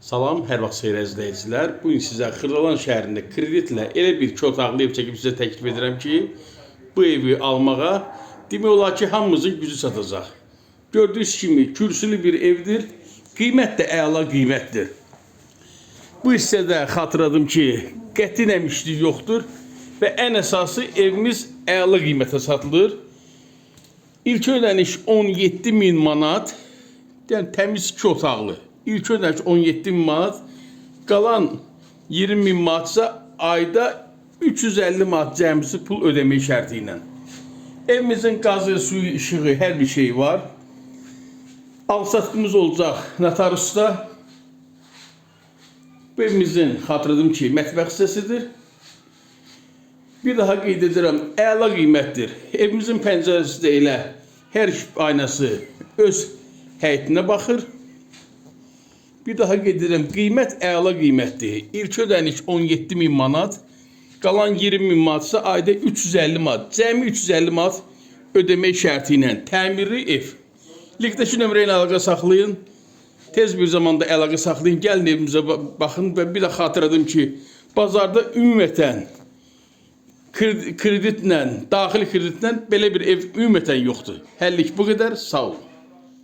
Salam, hər vaxt xeyir izləyicilər. Bu gün sizə Xırdalan şəhərində kreditlə elə bir iki otaqlı ev çəkib sizə təklif edirəm ki, bu evi almağa demək olar ki, hamımızın gücü çatacaq. Gördüyünüz kimi kürsülü bir evdir. Qiymət də əla qiymətdir. Bu hissədə xatırladım ki, qəti nəmişlik yoxdur və ən əsası evimiz əla qiymətə satılır. İlk ödəniş 17 min manat, yəni təmiz iki otaqlı. İlk ödəniş 17 min manat, qalan 20 min manatsa ayda 350 manat cəmsi pul ödəmək şərti. Evimizin qazı, suyu, işığı, hər bir şey var. Alsatqımız olacaq notariusda. Bu evimizin xatırladım ki, mətbəx hissəsidir. Bir daha qeyd edirəm, əla qiymətdir. Evimizin pəncərəsi də elə hər aynası öz həyətinə baxır. Bir daha qeyd edirəm, qiymət əla qiymətdir. İlk ödəniş 17 min manat, qalan 20 min manatsa ayda 350 manat, cəmi 350 manat ödəmək şərti ilə təmirli ev. Linkdəki nömrə ilə əlaqə saxlayın. Tez bir zamanda əlaqə saxlayın, gəlin evimizə ba- baxın və bir də xatırladım ki, bazarda ümumiyyətən kredi- kreditlə, daxili kreditlə belə bir ev ümumiyyətən yoxdur. Həllik bu qədər, sağ olun.